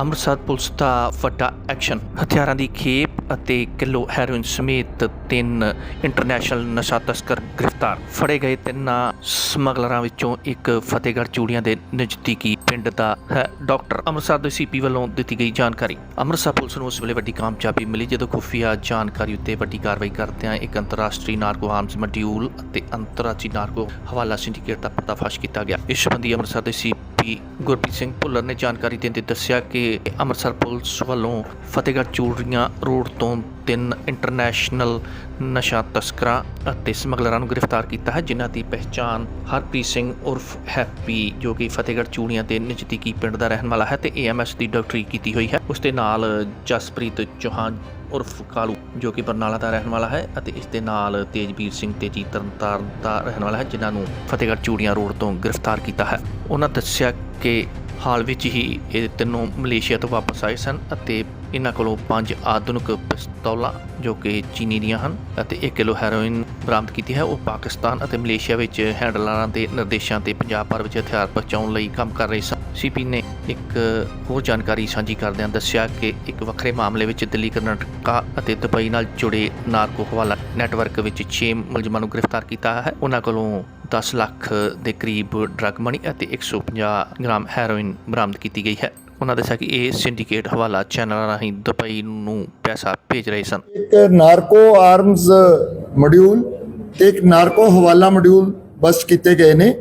Amritsar police ਦਾ ਵੱਡਾ action. ਹਥਿਆਰਾਂ ਦੀ ਖੇਪ ਅਤੇ ਕਿਲੋ ਹੈਰੋਇਨ ਸਮੇਤ ਤਿੰਨ ਇੰਟਰਨੈਸ਼ਨਲ ਨਸ਼ਾ ਤਸਕਰ ਗ੍ਰਿਫਤਾਰ। ਫੜੇ ਗਏ ਤਿੰਨਾਂ ਸਮਗਲਰਾਂ ਵਿੱਚੋਂ ਇੱਕ ਫਤਿਹਗੜ੍ਹ ਚੂੜੀਆਂ ਦੇ ਨਜ਼ਦੀਕੀ ਪਿੰਡ ਦਾ ਹੈ ਡਾਕਟਰ। ਅੰਮ੍ਰਿਤਸਰ ਦੇ ਸੀਪੀ ਵੱਲੋਂ ਦਿੱਤੀ ਗਈ ਜਾਣਕਾਰੀ। ਅੰਮ੍ਰਿਤਸਰ ਪੁਲਿਸ ਨੂੰ ਉਸ ਵੇਲੇ ਵੱਡੀ ਕਾਮਯਾਬੀ ਮਿਲੀ ਜਦੋਂ ਖੁਫੀਆ ਜਾਣਕਾਰੀ ਉੱਤੇ ਵੱਡੀ ਕਾਰਵਾਈ ਕਰਦਿਆਂ ਇੱਕ ਅੰਤਰਰਾਸ਼ਟਰੀ ਨਾਰਕੋ ਆਰਮਸ ਮੋਡਿਊਲ ਅਤੇ ਅੰਤਰਰਾਸ਼ਟਰੀ ਨਾਰਕੋ ਹਵਾਲਾ ਸਿੰਡੀਕੇਟ ਦਾ ਪਰਦਾਫਾਸ਼ ਕੀਤਾ ਗਿਆ। ਇਸ ਸੰਬੰਧੀ ਅੰਮ੍ਰਿਤਸਰ ਦੇ ਸੀਪੀ ਗੁਰਪ੍ਰੀਤ ਸਿੰਘ ਭੁੱਲਰ ਨੇ ਜਾਣਕਾਰੀ ਦਿੰਦੇ ਦੱਸਿਆ ਕਿ ਅੰਮ੍ਰਿਤਸਰ ਪੁਲਿਸ ਵੱਲੋਂ ਫਤਿਹਗੜ੍ਹ ਚੂੜੀਆਂ ਰੋਡ ਤੋਂ ਤਿੰਨ ਇੰਟਰਨੈਸ਼ਨਲ ਨਸ਼ਾ ਤਸਕਰਾਂ ਅਤੇ ਸਮਗਲਰਾਂ ਨੂੰ ਗ੍ਰਿਫਤਾਰ ਕੀਤਾ ਹੈ, ਜਿਨ੍ਹਾਂ ਦੀ ਪਹਿਚਾਣ ਹਰਪ੍ਰੀਤ ਸਿੰਘ ਉਰਫ ਹੈਪੀ, ਜੋ ਕਿ ਫਤਿਹਗੜ੍ਹ ਚੂੜੀਆਂ ਦੇ ਨਜ਼ਦੀਕੀ ਪਿੰਡ ਦਾ ਰਹਿਣ ਵਾਲਾ ਹੈ ਤੇ ਏਐਮਐਸ ਦੀ ਡਾਕਟਰੀ ਕੀਤੀ ਹੋਈ ਹੈ। ਉਸ ਦੇ ਨਾਲ ਜਸਪ੍ਰੀਤ ਚੌਹਾਨ ਉਰਫ ਕਾਲੂ, ਜੋ ਕਿ ਬਰਨਾਲਾ ਦਾ ਰਹਿਣ ਵਾਲਾ ਹੈ ਅਤੇ ਇਸ ਦੇ ਨਾਲ ਤੇਜਵੀਰ ਸਿੰਘ ਤੇਜੀ ਤਰਨਤਾਰਨ ਦਾ ਰਹਿਣ ਵਾਲਾ ਹੈ, ਜਿਨ੍ਹਾਂ ਨੂੰ ਫਤਿਹਗੜ੍ਹ ਚੂੜੀਆਂ ਰੋਡ ਤੋਂ ਗ੍ਰਿਫਤਾਰ ਕੀਤਾ ਹੈ। ਉਹਨਾਂ ਦੱਸਿਆ ਕਿ ਹਾਲ ਵਿੱਚ ਹੀ ਇਹ ਤਿੰਨੋਂ ਮਲੇਸ਼ੀਆ ਤੋਂ ਵਾਪਸ ਆਏ ਸਨ ਅਤੇ ਇਹਨਾਂ ਕੋਲੋਂ ਪੰਜ ਆਧੁਨਿਕ ਪਿਸਤੌਲਾਂ, ਜੋ ਕਿ ਚੀਨੀ ਦੀਆਂ ਹਨ ਅਤੇ 1 ਕਿਲੋ ਹੈਰੋਇਨ ਬਰਾਮਦ ਕੀਤੀ ਹੈ। ਉਹ ਪਾਕਿਸਤਾਨ ਅਤੇ ਮਲੇਸ਼ੀਆ ਵਿੱਚ ਹੈਂਡਲਰਾਂ ਦੇ ਨਿਰਦੇਸ਼ਾਂ ਤੇ ਪੰਜਾਬ ਭਰ ਵਿੱਚ ਹਥਿਆਰ ਪਹੁੰਚਾਉਣ ਲਈ ਕੰਮ ਕਰ ਰਹੇ ਸਨ। ਸੀਪੀ ਨੇ ਇੱਕ ਹੋਰ ਜਾਣਕਾਰੀ ਸਾਂਝੀ ਕਰਦਿਆਂ ਦੱਸਿਆ ਕਿ ਇੱਕ ਵੱਖਰੇ ਮਾਮਲੇ ਵਿੱਚ ਦਿੱਲੀ, ਕਰਨਾਟਕਾ ਅਤੇ ਦੁਬਈ ਨਾਲ ਜੁੜੇ ਨਾਰਕੋ ਹਵਾਲਾ ਨੈਟਵਰਕ ਵਿੱਚ 6 ਮੁਲਜ਼ਮਾਂ ਨੂੰ ਗ੍ਰਿਫਤਾਰ ਕੀਤਾ ਹੈ। ਉਹਨਾਂ ਕੋਲੋਂ 10 ਲੱਖ ਦੇ ਕਰੀਬ ਡਰੱਗ ਮਨੀ ਅਤੇ 150 ਗ੍ਰਾਮ ਹੈਰੋਇਨ ਬਰਾਮਦ ਕੀਤੀ ਗਈ ਹੈ। ਉਹਨਾਂ ਦੱਸਿਆ ਕਿ ਇਹ ਸਿੰਡੀਕੇਟ ਹਵਾਲਾ ਚੈਨਲ ਰਾਹੀਂ ਦੁਬਈ ਨੂੰ ਪੈਸਾ ਭੇਜ ਰਹੇ ਸਨ। ਇੱਕ ਨਾਰਕੋ ਆਰਮਸ ਮੋਡਿਊਲ ਤੇ ਇੱਕ ਨਾਰਕੋ ਹਵਾਲਾ ਮੋਡਿਊਲ ਬਸਟ ਕੀਤੇ ਗਏ ਨੇ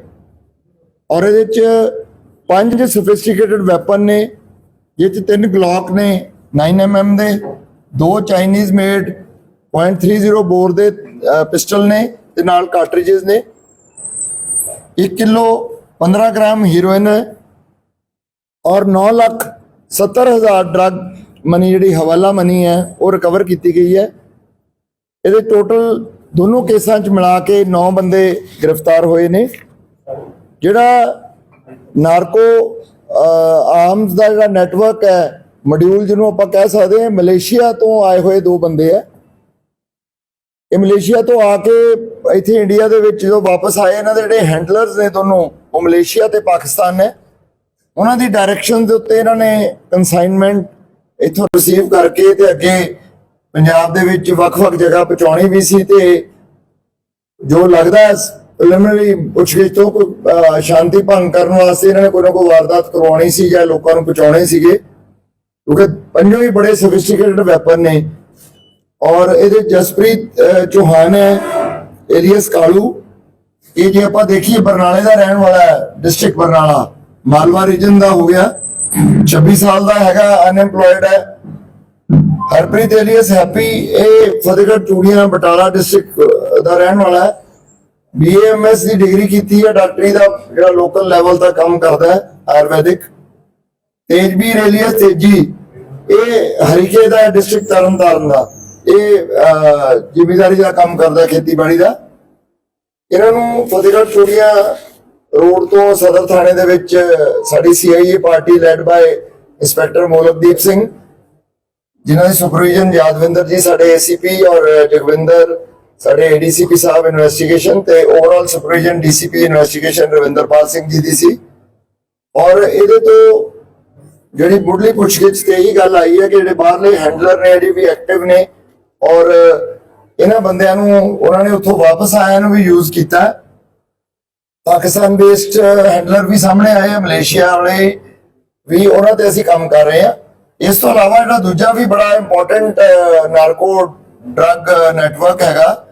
ਔਰ ਇਹਦੇ ਵਿੱਚ ਪੰਜ ਸੋਫਿਸਟੀਕੇਟਡ ਵੈਪਨ ਨੇ ਜਿਹ ਚ ਤਿੰਨ ਗਲੌਕ ਨੇ 9mm ਦੇ, ਦੋ ਚਾਈਨੀਜ਼ ਮੇਡ .30 ਬੋਰ ਦੇ ਪਿਸਟਲ ਨੇ ਤੇ ਨਾਲ ਕਾਰਟ੍ਰਿਜਸ ਨੇ। 1 ਕਿਲੋ 15 ਗ੍ਰਾਮ ਹੀਰੋਇਨ ਔਰ 9 ਲੱਖ 70 ਹਜ਼ਾਰ ਡਰੱਗ ਮਨੀ ਜਿਹੜੀ ਹਵਾਲਾ ਮਨੀ ਹੈ, ਉਹ ਰਿਕਵਰ ਕੀਤੀ ਗਈ ਹੈ। ਇਹਦੇ ਟੋਟਲ ਦੋਨੋਂ ਕੇਸਾਂ 'ਚ ਮਿਲਾ ਕੇ 9 ਬੰਦੇ ਗ੍ਰਿਫਤਾਰ ਹੋਏ ਨੇ। ਜਿਹੜਾ ਨਾਰਕੋ ਆਰਮਸ ਦਾ ਜਿਹੜਾ ਨੈਟਵਰਕ ਹੈ ਮੋਡਿਊਲ ਜਿਹਨੂੰ ਆਪਾਂ ਕਹਿ ਸਕਦੇ ਹਾਂ, ਮਲੇਸ਼ੀਆ ਤੋਂ ਆਏ ਹੋਏ ਦੋ ਬੰਦੇ ਆ ਇਹ ਮਲੇਸ਼ੀਆ ਤੋਂ ਆ ਕੇ ਇੱਥੇ ਇੰਡੀਆ ਦੇ ਵਿੱਚ ਜਦੋਂ ਵਾਪਸ ਆਏ, ਇਹਨਾਂ ਦੇ ਜਿਹੜੇ ਹੈਂਡਲਰਸ ਨੇ ਦੋਨੋਂ, ਉਹ ਮਲੇਸ਼ੀਆ ਤੇ ਪਾਕਿਸਤਾਨ ਨੇ। ਉਹਨਾਂ ਦੀ ਡਾਇਰੈਕਸ਼ਨ ਦੇ ਉੱਤੇ ਇਹਨਾਂ ਨੇ ਕਨਸਾਈਨਮੈਂਟ ਇੱਥੋਂ ਰਿਸੀਵ ਕਰਕੇ ਤੇ ਅੱਗੇ ਪੰਜਾਬ ਦੇ ਵਿੱਚ ਵੱਖ-ਵੱਖ ਜਗ੍ਹਾ ਪਹੁੰਚਾਉਣੀ ਵੀ ਸੀ ਤੇ ਜੋ ਲੱਗਦਾ ਪ੍ਰੀਲਿਮਿਨਰੀ ਪੁੱਛਗਿੱਛ ਤੋਂ ਕੋਈ ਸ਼ਾਂਤੀ ਭੰਗ ਕਰਨ ਵਾਸਤੇ ਇਹਨਾਂ ਨੇ ਕੋਈ ਨਾ ਕੋਈ ਵਾਰਦਾਤ ਕਰਵਾਉਣੀ ਸੀ ਜਾਂ ਲੋਕਾਂ ਨੂੰ ਪਹੁੰਚਾਉਣੇ ਸੀਗੇ। ਕਿਉਂਕਿ ਪੰਜੋਂ ਹੀ ਬੜੇ ਸੋਫਿਸਟੀਕੇਟਡ ਵੈਪਨ ਨੇ। ਔਰ ਇਹਦੇ ਜਸਪ੍ਰੀਤ ਅਹ, ਹੈ ਏਲੀਅਸ ਕਾਲੂ। ਇਹ ਜੇ ਆਪਾਂ ਦੇਖੀਏ ਬਰਨਾਲੇ ਦਾ ਰਹਿਣ ਵਾਲਾ ਹੈ ਡਿਸਟ੍ਰਿਕਟ ਬਰਨਾਲਾ। ਮਾਲਵਾ ਰੀਜਨ ਦਾ ਹੋ ਗਿਆ। 26 ਸਾਲ ਦਾ ਹੈਗਾ ਅਨਐਮਪਲੋਇਡ ਹੈ। ਹਰਪ੍ਰੀਤ ਏਲੀਅਸ ਹੈਪੀ ਇਹ ਫਤਿਹਗੜ੍ਹ ਚੂੜੀਆਂ ਬਟਾਲਾ ਡਿਸਟ੍ਰਿਕਟ ਦਾ ਰਹਿਣ ਵਾਲਾ ਹੈ। ਬੀਏਐਮਐਸ ਦੀ ਡਿਗਰੀ ਕੀਤੀ ਹੈ, ਡਾਕਟਰੀ ਦਾ ਜਿਹੜਾ ਲੋਕਲ ਲੈਵਲ ਦਾ ਕੰਮ ਕਰਦਾ ਹੈ, ਆਯੁਰਵੈਦਿਕ। ਤੇਜਵੀਰ ਏਲੀਅਸ ਤੇਜੀ। ਇਹ ਹਰੀਕੇ ਦਾ ਡਿਸਟ੍ਰਿਕਟ ਤਰਨਤਾਰਨ ਦਾ। ਇਹ ਜ਼ਿਮੀਦਾਰੀ ਦਾ ਕੰਮ ਕਰਦਾ ਖੇਤੀਬਾੜੀ ਦਾ। ਇਹਨਾਂ ਨੂੰ ਫਤਿਹਗੜ੍ਹ ਚੂੜੀਆਂ ਰੋਡ ਤੋਂ ਸਦਰ ਥਾਣੇ ਦੇ ਵਿੱਚ ਸਾਡੀ CIA party led by inspector Molakdeep Singh, ਜਿਨ੍ਹਾਂ ਦੀ ਸੁਪਰਵੀਜ਼ਨ ਯਾਦਵਿੰਦਰ ਜੀ, ਸਾਡੇ ਏਸੀਪੀ ਔਰ ਜਗਵਿੰਦਰ ਸਾਡੇ ਏਡੀਸੀਪੀ ਸਾਹਿਬ ਇਨਵੈਸਟੀਗੇਸ਼ਨ ਤੇ overall supervision DCP investigation Ravinderpal Singh ji ਦੀ ਸੀ। ਔਰ ਇਹਦੇ ਤੋਂ ਜਿਹੜੀ ਮੁੱਢਲੀ ਪੁੱਛਗਿੱਛ ਤੇ ਇਹੀ ਗੱਲ ਆਈ ਹੈ ਕਿ ਜਿਹੜੇ ਬਾਹਰਲੇ ਹੈਂਡਲਰ ਨੇ, ਜਿਹੜੇ ਵੀ ਐਕਟਿਵ ਨੇ, ਔਰ ਇਹਨਾਂ ਬੰਦਿਆਂ ਨੂੰ ਉਹਨਾਂ ਨੇ ਉੱਥੋਂ ਵਾਪਸ ਆਇਆ ਨੂੰ ਵੀ ਯੂਜ਼ ਕੀਤਾ। ਪਾਕਿਸਤਾਨ ਬੇਸਡ ਹੈਂਡਲਰ ਵੀ ਸਾਹਮਣੇ ਆਏ ਆ, ਮਲੇਸ਼ੀਆ ਵਾਲੇ ਵੀ, ਉਹਨਾਂ ਤੇ ਅਸੀਂ ਕੰਮ ਕਰ ਰਹੇ ਆ ਇਸ ਤੋਂ ਇਲਾਵਾ ਜਿਹੜਾ ਦੂਜਾ ਵੀ ਬੜਾ ਇੰਪੋਰਟੈਂਟ ਨਾਰਕੋ ਡਰੱਗ ਨੈਟਵਰਕ ਹੈਗਾ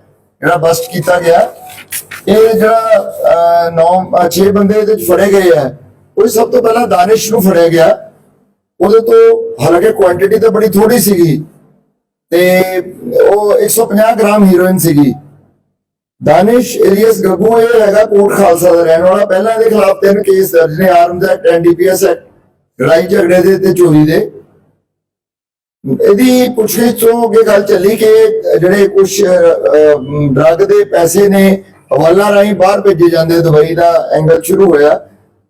ਜਿਹੜਾ ਬਸਟ ਕੀਤਾ ਗਿਆ, ਇਹ ਜਿਹੜਾ 9 6 ਬੰਦੇ ਇਹਦੇ ਚ ਫੜੇ ਗਏ ਆ ਉਹ ਸਭ ਤੋਂ ਪਹਿਲਾਂ ਦਾਨਿਸ਼ ਨੂੰ ਫੜਿਆ ਗਿਆ। ਉਹਦੇ ਤੋਂ ਹਾਲਾਂਕਿ ਕੁਆਂਟੀਟੀ ਤਾਂ ਬੜੀ ਥੋੜੀ ਸੀਗੀ ਤੇ ਉਹ 150 ਗ੍ਰਾਮ ਹੀਰੋਇਨ ਸੀਗੀ। ਦਾਨਿਸ਼ ਏਲੀਅਸ ਗੱਗੂ ਇਹ ਹੈਗਾ ਕੋਟ ਖਾਲਸਾ ਦਾ ਰਹਿਣ ਵਾਲਾ। ਪਹਿਲਾਂ ਇਹਦੇ ਖਿਲਾਫ ਤਿੰਨ ਕੇਸ ਦਰਜ ਨੇ ਆਰਮਸ ਐਕਟ ਐਨਡੀਪੀਐਸ ਐਕਟ ਲੜਾਈ ਝਗੜੇ ਦੇ ਤੇ ਚੋਰੀ ਦੇ। ਇਹਦੀ ਪੁੱਛਗਿੱਛ ਤੋਂ ਅੱਗੇ ਗੱਲ ਚੱਲੀ ਕਿ ਜਿਹੜੇ ਕੁਝ ਡਰੱਗ ਦੇ ਪੈਸੇ ਨੇ, ਹਵਾਲਾ ਰਾਹੀਂ ਬਾਹਰ ਭੇਜੇ ਜਾਂਦੇ ਦੁਬਈ ਦਾ ਐਂਗਲ ਸ਼ੁਰੂ ਹੋਇਆ।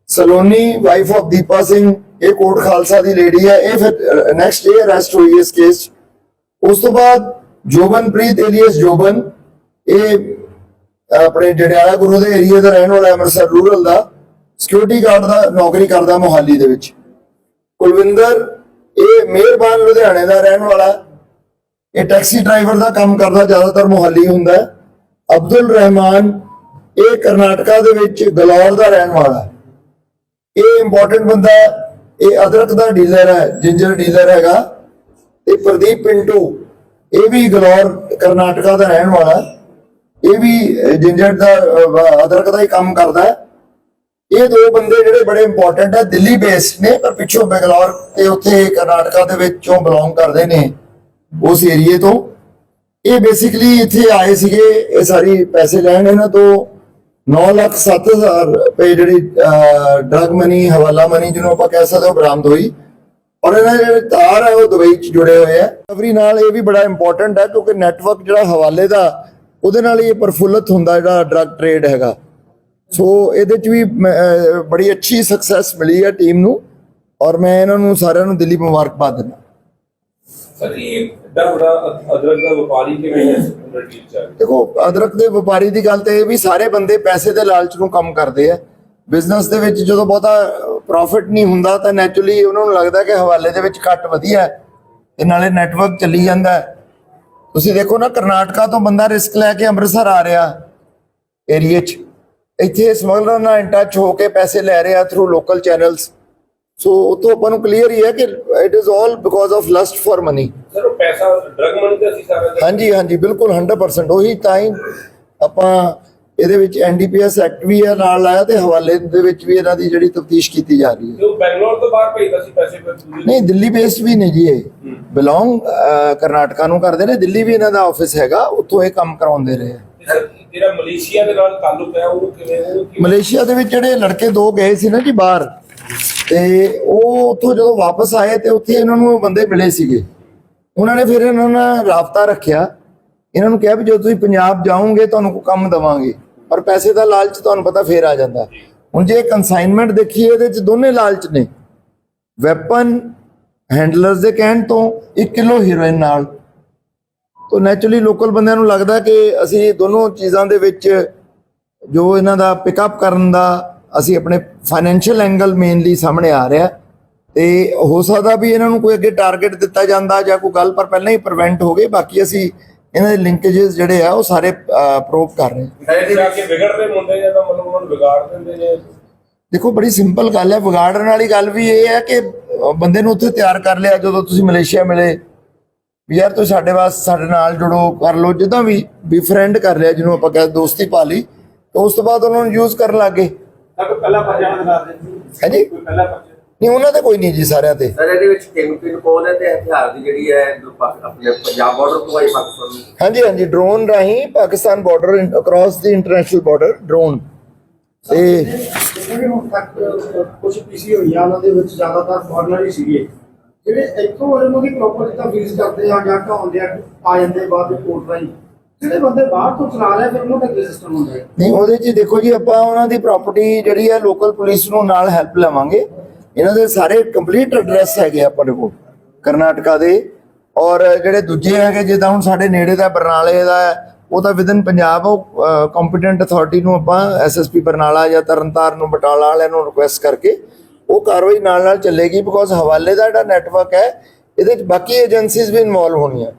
ਸਲੋਨੀ ਵਾਈਫ ਆਫ ਦੀਪਾ ਸਿੰਘ, ਇਹ ਕੋਟ ਖਾਲਸਾ ਦੀ ਲੇਡੀ ਹੈ ਇਹ ਫਿਰ ਨੈਕਸਟ ਡੇ ਅਰੈਸਟ ਹੋਈ ਇਸ ਕੇਸ 'ਚ। ਉਸ ਤੋਂ ਬਾਅਦ ਜੋਬਨਪ੍ਰੀਤ ਏਲੀਅਸ ਜੋਬਨ, ਇਹ ਆਪਣੇ ਜੜਿਆਲਾ ਗੁਰੂ ਦੇ ਏਰੀਆ ਦਾ ਰਹਿਣ ਵਾਲਾ, ਅੰਮ੍ਰਿਤਸਰ ਰੂਰਲ ਦਾ ਸਿਕਿਉਰਿਟੀ ਗਾਰਡ ਦਾ ਨੌਕਰੀ ਕਰਦਾ ਮੋਹਾਲੀ ਦੇ ਵਿੱਚ। ਕੁਲਵਿੰਦਰ ਇਹ ਮਿਹਰਬਾਨ ਲੁਧਿਆਣੇ ਦਾ ਰਹਿਣ ਵਾਲਾ ਇਹ ਟੈਕਸੀ ਡਰਾਈਵਰ ਦਾ ਕੰਮ ਕਰਦਾ, ਜ਼ਿਆਦਾਤਰ ਮੁਹੱਲੀ ਹੁੰਦਾ ਅਬਦੁਲ ਰਹਿਮਾਨ ਇਹ ਕਰਨਾਟਕਾ ਦੇ ਵਿੱਚ ਗਲੌਰ ਦਾ ਰਹਿਣ ਵਾਲਾ ਇਹ ਇੰਪੋਰਟੈਂਟ ਬੰਦਾ ਇਹ ਅਦਰਕ ਦਾ ਡੀਲਰ ਹੈ ਜਿੰਜਰ ਡੀਲਰ ਹੈਗਾ। ਤੇ ਪ੍ਰਦੀਪ ਪਿੰਟੂ, ਇਹ ਵੀ ਗਲੌਰ, ਕਰਨਾਟਕਾ ਦਾ ਰਹਿਣ ਵਾਲਾ ਇਹ ਵੀ ਜਿੰਜਰ ਦਾ ਅਦਰਕ ਦਾ ਹੀ ਕੰਮ ਕਰਦਾ ਹੈ। ਇਹ ਦੋ ਬੰਦੇ ਜਿਹੜੇ ਬੜੇ ਇੰਪੋਰਟੈਂਟ ਹੈ ਦਿੱਲੀ ਬੇਸਡ ਨੇ, ਪਰ ਪਿੱਛੋਂ ਬੈਂਗਲੌਰ ਤੇ ਉੱਥੇ ਕਰਨਾਟਕਾ ਦੇ ਵਿੱਚੋਂ ਬਿਲੋਂਗ ਕਰਦੇ ਨੇ ਉਸ ਏਰੀਏ ਤੋਂ। ਇਹ ਬੇਸਿਕਲੀ ਇੱਥੇ ਆਏ ਸੀਗੇ, ਇਹ ਸਾਰੀ ਪੈਸੇ ਲੈਣ ਇਹਨਾਂ ਤੋਂ। 9 ਲੱਖ 7000 ਰੁਪਏ ਜਿਹੜੀ ਡਰਗ ਮਨੀ ਹਵਾਲਾ ਮਨੀ ਜਿਹਨੂੰ ਆਪਾਂ ਕਹਿ ਸਕਦੇ ਹਾਂ ਬਰਾਮਦ ਹੋਈ। ਔਰ ਇਹਨਾਂ ਦੇ ਜਿਹੜੇ ਤਾਰ ਹੈ ਉਹ ਦੁਬਈ ਚ ਜੁੜੇ ਹੋਏ ਆ। ਰਿਕਵਰੀ ਨਾਲ ਇਹ ਵੀ ਬੜਾ ਇੰਪੋਰਟੈਂਟ ਹੈ ਕਿਉਂਕਿ ਨੈਟਵਰਕ ਜਿਹੜਾ ਹਵਾਲੇ ਦਾ, ਉਹਦੇ ਨਾਲ ਹੀ ਇਹ ਪ੍ਰਫੁੱਲਤ ਹੁੰਦਾ ਜਿਹੜਾ ਡਰਗ ਟ੍ਰੇਡ ਹੈਗਾ। ਸੋ ਇਹਦੇ ਚ ਵੀ ਬੜੀ ਅੱਛੀ ਸਕਸੈਸ ਮਿਲੀ ਹੈ ਟੀਮ ਨੂੰ ਔਰ ਮੈਂ ਇਹਨਾਂ ਨੂੰ ਸਾਰਿਆਂ ਨੂੰ ਦਿੱਲੀ ਮੁਬਾਰਕਬਾਦ ਦਿੰਦਾ? ਦੇਖੋ ਅਦਰਕ ਦੇ ਵਪਾਰੀ ਦੀ ਗੱਲ ਤੇ ਇਹ ਵੀ ਸਾਰੇ ਬੰਦੇ ਪੈਸੇ ਦੇ ਲਾਲਚ ਨੂੰ ਕੰਮ ਕਰਦੇ ਆ ਬਿਜ਼ਨਸ ਦੇ ਵਿੱਚ ਜਦੋਂ ਬਹੁਤਾ ਪ੍ਰੋਫਿਟ ਨਹੀਂ ਹੁੰਦਾ ਤਾਂ ਨੈਚੁਰਲੀ ਉਹਨਾਂ ਨੂੰ ਲੱਗਦਾ ਕਿ ਹਵਾਲੇ ਦੇ ਵਿੱਚ ਘੱਟ ਵਧੀਆ ਹੈ ਤੇ ਨਾਲੇ ਨੈਟਵਰਕ ਚੱਲੀ ਜਾਂਦਾ। ਤੁਸੀਂ ਦੇਖੋ ਨਾ ਕਰਨਾਟਕਾ ਤੋਂ ਬੰਦਾ ਰਿਸਕ ਲੈ ਕੇ ਅੰਮ੍ਰਿਤਸਰ ਆ ਰਿਹਾ ਏਰੀਏ 'ਚ ਇੱਥੇ ਸਮਗਲਰ ਨਾਲ ਇਨ ਟੱਚ ਹੋ ਕੇ ਪੈਸੇ ਲੈ ਰਿਹਾ ਥਰੂ ਲੋਕਲ ਚੈਨਲਸ ਸੋ ਉਤੋਂ ਆਪਾਂ ਨੂੰ ਕਲੀਅਰ ਹੀ ਹੈ ਕਿ it is all because of lust for money sir ਉਹ ਪੈਸਾ ਡਰਗ ਮਨੀ ਤੇ ਅਸੀਂ ਸਾਰਾ ਹਾਂਜੀ ਹਾਂਜੀ ਬਿਲਕੁਲ 100% ਉਹੀ ਤਾਂ ਹੀ ਆਪਾਂ ਇਹਦੇ ਵਿੱਚ ਐਨਡੀਪੀਐਸ ਐਕਟ ਵੀ ਹੈ ਨਾਲ ਲਾਇਆ ਤੇ ਹਵਾਲੇ ਦੇ ਵਿੱਚ ਵੀ ਇਹਨਾਂ ਦੀ ਜਿਹੜੀ ਤਫਤੀਸ਼ ਕੀਤੀ ਜਾ ਰਹੀ ਹੈ। ਤੇ ਉਹ ਬੈਂਗਲੌਰ ਤੋਂ ਬਾਹਰ ਭੇਜਦਾ ਸੀ ਪੈਸੇ ਨਹੀਂ ਦਿੱਲੀ ਬੇਸਡ ਵੀ ਨਹੀਂ ਜੀ ਇਹ। ਬਿਲੋਂਗ ਕਰਨਾਟਕਾ ਨੂੰ ਕਰਦੇ ਨੇ। ਦਿੱਲੀ ਵੀ ਇਹਨਾਂ ਦਾ ਆਫਿਸ ਹੈਗਾ ਉੱਥੋਂ ਇਹ ਕੰਮ ਕਰਾਉਂਦੇ ਰਹੇ। ਤੇ ਜਿਹੜਾ ਮਲੇਸ਼ੀਆ ਦੇ ਨਾਲ ਤਾਲੁਕ ਹੈ ਉਹ ਕਿਵੇਂ ਉਹ ਮਲੇਸ਼ੀਆ ਦੇ ਵਿੱਚ ਜਿਹੜੇ ਲੜਕੇ ਦੋ ਗਏ ਸੀ ਨਾ ਜੀ ਬਾਹਰ ਤੇ ਉਹ ਉੱਥੋਂ ਜਦੋਂ ਵਾਪਸ ਆਏ ਤੇ ਉੱਥੇ ਇਹਨਾਂ ਨੂੰ ਬੰਦੇ ਮਿਲੇ ਸੀਗੇ। ਉਹਨਾਂ ਨੇ ਫਿਰ ਇਹਨਾਂ ਨਾਲ ਰਾਬਤਾ ਰੱਖਿਆ। ਇਹਨਾਂ ਨੂੰ ਕਿਹਾ ਵੀ ਜਦੋਂ ਤੁਸੀਂ ਪੰਜਾਬ ਜਾਓਗੇ ਤੁਹਾਨੂੰ ਕੋਈ ਕੰਮ ਦਵਾਂਗੇ। ਪਰ ਪੈਸੇ ਦਾ ਲਾਲਚ ਤੁਹਾਨੂੰ ਪਤਾ ਫੇਰ ਆ ਜਾਂਦਾ। ਹੁਣ ਜੇ ਕਨਸਾਈਨਮੈਂਟ ਦੇਖੀਏ ਇਹਦੇ ਚ ਦੋਨੇ ਲਾਲਚ ਨੇ। ਵੈਪਨ ਹੈਂਡਲਰਸ ਦੇ ਕਹਿਣ ਤੋਂ 1 ਕਿਲੋ ਹੀਰੋਇਨ ਨਾਲ ਤੋਂ ਨੈਚੁਰਲੀ ਲੋਕਲ ਬੰਦਿਆਂ ਨੂੰ ਲੱਗਦਾ ਕਿ ਅਸੀਂ ਦੋਨੋਂ ਚੀਜ਼ਾਂ ਦੇ ਵਿੱਚ ਜੋ ਇਹਨਾਂ ਦਾ ਪਿਕਅਪ ਕਰਨ ਦਾ ਅਸੀਂ ਆਪਣੇ ਫਾਈਨੈਂਸ਼ੀਅਲ ਐਂਗਲ ਮੇਨਲੀ ਸਾਹਮਣੇ ਆ ਰਿਹਾ। ਤੇ ਹੋ ਸਕਦਾ ਵੀ ਇਹਨਾਂ ਨੂੰ ਕੋਈ ਅੱਗੇ ਟਾਰਗੇਟ ਦਿੱਤਾ ਜਾਂਦਾ ਜਾਂ ਕੋਈ ਗੱਲ ਪਰ ਪਹਿਲਾਂ ਹੀ ਪ੍ਰੀਵੈਂਟ ਹੋ ਗਈ ਬਾਕੀ ਅਸੀਂ ਇਹਨਾਂ ਦੇ ਲਿੰਕੇजेस ਜਿਹੜੇ ਆ ਉਹ ਸਾਰੇ ਪ੍ਰੂਵ ਕਰ ਰਹੇ ਹਾਂ। ਇੱਥੇ ਆ ਕੇ ਵਿਗੜਦੇ ਮੁੰਡੇ ਜਾਂ ਤਾਂ ਮਤਲਬ ਉਹਨਾਂ ਨੂੰ ਵਿਗਾੜ ਦਿੰਦੇ ਨੇ? ਦੇਖੋ ਬੜੀ ਸਿੰਪਲ ਗੱਲ ਹੈ। ਵਿਗਾੜਨ ਵਾਲੀ ਗੱਲ ਵੀ ਇਹ ਹੈ ਕਿ ਬੰਦੇ ਨੂੰ ਉੱਥੇ ਤਿਆਰ ਕਰ ਲਿਆ ਜਦੋਂ ਤੁਸੀਂ ਮਲੇਸ਼ੀਆ ਮਿਲੇ ਵੀ ਯਾਰ ਤੁਸੀਂ ਸਾਡੇ ਵਾਸਤੇ ਸਾਡੇ ਨਾਲ ਜੁੜੋ ਕਰ ਲਓ ਜਿੱਦਾਂ ਵੀ ਵੀ ਫਰੈਂਡ ਕਰ ਲਿਆ ਜਿਹਨੂੰ ਆਪਾਂ ਕਹਿੰਦੇ ਦੋਸਤੀ ਪਾ ਲਈ ਤੇ ਉਸ ਤੋਂ ਬਾਅਦ ਉਹਨਾਂ ਨੂੰ ਯੂਜ਼ ਕਰਨ ਲੱਗੇ ਤਾਂ ਕੋਈ ਪਹਿਲਾ ਪਰਚਾ ਦਿਖਾ ਦੇ ਹੈ ਜੀ। ਕੋਈ ਪਹਿਲਾ ਪਰਚਾ? ਨਹੀਂ ਉਹਨਾਂ ਤੇ ਕੋਈ ਨਹੀਂ ਜੀ ਸਾਰਿਆਂ ਤੇ। ਸਰ ਇਹਦੇ ਵਿੱਚ ਕਿੰਗ ਪਿਨ ਕੋਲ ਹੈ ਤੇ ਹਥਿਆਰ ਦੀ ਜਿਹੜੀ ਹੈ ਆਪਣੇ ਪੰਜਾਬ ਬਾਰਡਰ ਤੋਂ ਆਈ ਪਾਕਿਸਤਾਨ ਹਾਂਜੀ ਹਾਂਜੀ ਡਰੋਨ ਰਾਹੀਂ ਪਾਕਿਸਤਾਨ ਬਾਰਡਰ ਅਕ੍ਰੋਸ ਦੀ ਇੰਟਰਨੈਸ਼ਨਲ ਬਾਰਡਰ ਡਰੋਨ ਤੇ ਜਿਹੜੇ ਹੁਣ ਤੱਕ ਕੁਝ ਪੀਸੀ ਹੋਈ ਆ ਉਹਨਾਂ ਦੇ ਵਿੱਚ ਜ਼ਿਆਦਾਤਰ ਫੋਰਨਰ ਹੀ ਸੀਗੇ। ਜਿਹੜੇ ਇੱਥੋਂ ਉਹਨਾਂ ਦੀ ਪ੍ਰੋਪਰਟੀ ਤਾਂ ਫੀਸ ਕਰਦੇ ਆ ਜਾਂ ਢਾਉਂਦੇ ਆ ਆ ਜਾਂਦੇ ਬਾਅਦ ਵਿੱਚ ਕੋਰਟ ਰਾਹੀਂ। ਜਿਹੜੇ ਬੰਦੇ ਬਾਹਰ ਤੋਂ ਚਲਾ ਰਹੇ ਫਿਰ ਉਹਨਾਂ ਦਾ ਕੀ ਸਿਸਟਮ ਹੁੰਦਾ ਹੈ। ਨਹੀਂ ਉਹਦੇ 'ਚ ਦੇਖੋ ਜੀ ਆਪਾਂ ਉਹਨਾਂ ਦੀ ਪ੍ਰਾਪਰਟੀ ਜਿਹੜੀ ਹੈ ਲੋਕਲ ਪੁਲਿਸ ਨੂੰ ਨਾਲ ਹੈਲਪ ਲਵਾਂਗੇ। ਇਹਨਾਂ ਦੇ ਸਾਰੇ ਕੰਪਲੀਟ ਐਡਰੈਸ ਹੈਗੇ ਆ ਆਪਣੇ ਕੋਲ ਕਰਨਾਟਕਾ ਦੇ। ਔਰ ਜਿਹੜੇ ਦੂਜੇ ਹੈਗੇ ਜਿੱਦਾਂ ਹੁਣ ਸਾਡੇ ਨੇੜੇ ਦਾ ਬਰਨਾਲੇ ਦਾ ਹੈ, ਉਹ ਤਾਂ ਵਿਦਨ ਪੰਜਾਬ ਉਹ ਕੰਪੀਟੈਂਟ ਅਥਾਰਟੀ ਨੂੰ ਆਪਾਂ ਐਸਐਸਪੀ ਬਰਨਾਲਾ ਜਾਂ ਤਰਨਤਾਰਨ ਨੂੰ ਬਟਾਲਾ ਵਾਲਿਆਂ ਨੂੰ ਰਿਕੁਐਸਟ ਕਰਕੇ ਉਹ ਕਾਰਵਾਈ ਨਾਲ ਨਾਲ ਚੱਲੇਗੀ ਬਿਕੋਜ਼ ਹਵਾਲੇ ਦਾ ਜਿਹੜਾ ਨੈਟਵਰਕ ਹੈ, ਇਹਦੇ ਵਿੱਚ ਬਾਕੀ ਏਜੰਸੀਜ਼ ਵੀ ਇਨਵੋਲਵ ਹੋਣੀਆਂ।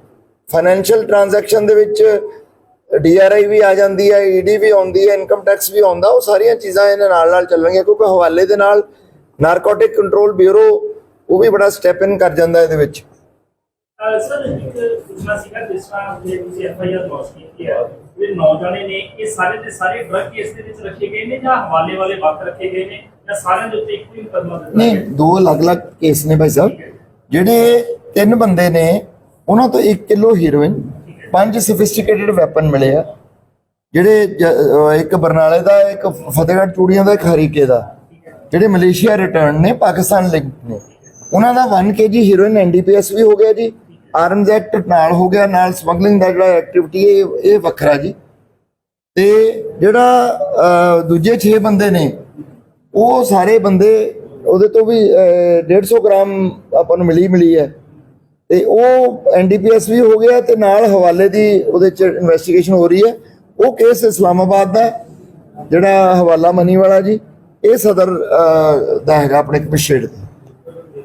ਫਾਈਨੈਂਸ਼ੀਅਲ ਟ੍ਰਾਂਜੈਕਸ਼ਨ ਦੇ ਵਿੱਚ ਡੀਆਰਆਈ ਵੀ ਆ ਜਾਂਦੀ ਹੈ ਈਡੀ ਵੀ ਆਉਂਦੀ ਹੈ ਇਨਕਮ ਟੈਕਸ ਵੀ ਆਉਂਦਾ, ਉਹ ਸਾਰੀਆਂ ਚੀਜ਼ਾਂ ਇਹਨਾਂ ਨਾਲ ਨਾਲ ਚੱਲਣਗੀਆਂ ਕਿਉਂਕਿ ਹਵਾਲੇ ਦੇ ਨਾਲ ਨਾਰਕੋਟਿਕ ਕੰਟਰੋਲ ਬਿਊਰੋ ਉਹ ਵੀ ਬੜਾ ਸਟੈਪ ਇਨ ਕਰ ਜਾਂਦਾ ਇਹਦੇ ਵਿੱਚ। ਅਹ ਸਰ, ਇੱਕ ਪੁੱਛਣਾ ਸੀਗਾ, ਜਿਸ ਤਰ੍ਹਾਂ ਜੇ ਤੁਸੀਂ ਐਫ ਆਈ ਆਰ ਲੌਸ ਕੀਤੀ ਹੈ ਇਹ ਨੌਜਵਾਨੇ ਨੇ, ਇਹ ਸਾਰੇ ਦੇ ਸਾਰੇ ਡਰਗ ਕੇਸ ਦੇ ਵਿੱਚ ਰੱਖੇ ਗਏ ਨੇ ਜਾਂ ਹਵਾਲੇ ਵਾਲੇ ਵੱਖ ਰੱਖੇ ਗਏ ਨੇ? ਜਾਂ ਸਾਰਿਆਂ ਦੇ ਉੱਤੇ ਇੱਕੋ ਹੀ ਮੁਕੱਦਮਾ ਦਿੱਤਾ ਨਹੀਂ ਦੋ ਅਲੱਗ-ਅਲੱਗ ਕੇਸ ਨੇ ਭਾਈ ਸਾਹਿਬ। ਜਿਹੜੇ ਤਿੰਨ ਬੰਦੇ ਨੇ ਉਹਨਾਂ ਤੋਂ 1 ਕਿਲੋ ਹੀਰੋਇਨ ਪੰਜ ਸੋਫਿਸਟੀਕੇਟਡ ਵੈਪਨ ਮਿਲੇ ਆ। ਜਿਹੜੇ ਜ- ਅਹ ਇੱਕ ਬਰਨਾਲੇ ਦਾ ਇੱਕ ਫਤਿਹਗੜ੍ਹ ਚੂੜੀਆਂ ਦਾ ਇੱਕ ਹਰੀਕੇ ਦਾ। ਜਿਹੜੇ ਮਲੇਸ਼ੀਆ ਰਿਟਰਨ ਨੇ ਪਾਕਿਸਤਾਨ ਲਿੰਕ ਨੇ। ਉਹਨਾਂ ਦਾ 1 ਕੇਜੀ ਹੀਰੋਇਨ ਐਨਡੀਪੀਐਸ ਵੀ ਹੋ ਗਿਆ ਜੀ। ਆਰਮਜ਼ ਐਕਟ ਨਾਲ ਹੋ ਗਿਆ ਨਾਲ ਸਮਗਲਿੰਗ ਦਾ ਜਿਹੜਾ ਐਕਟੀਵਿਟੀ ਇਹ- ਇਹ ਵੱਖਰਾ ਜੀ। ਤੇ ਜਿਹੜਾ ਅਹ, ਦੂਜੇ 6 ਬੰਦੇ ਨੇ ਉਹ ਸਾਰੇ ਬੰਦੇ ਉਹਦੇ ਤੋਂ ਵੀ ਅਹ, 150 ਗ੍ਰਾਮ ਆਪਾਂ ਨੂੰ ਮਿਲੀ ਮਿਲੀ ਹੈ। ਤੇ ਉਹ ਐਨਡੀਪੀਐਸ ਵੀ ਹੋ ਗਿਆ ਤੇ ਨਾਲ ਹਵਾਲੇ ਦੀ ਉਹਦੇ ਚ ਇਨਵੈਸਟੀਗੇਸ਼ਨ ਹੋ ਰਹੀ ਹੈ। ਉਹ ਕੇਸ ਇਸਲਾਮਾਬਾਦ ਦਾ ਜਿਹੜਾ ਹਵਾਲਾ ਮਨੀ ਵਾਲਾ ਜੀ ਇਹ ਸਦਰ ਦਾ ਹੈਗਾ ਆਪਣੇ ਕਮਿਸ਼ਨਰੇਟ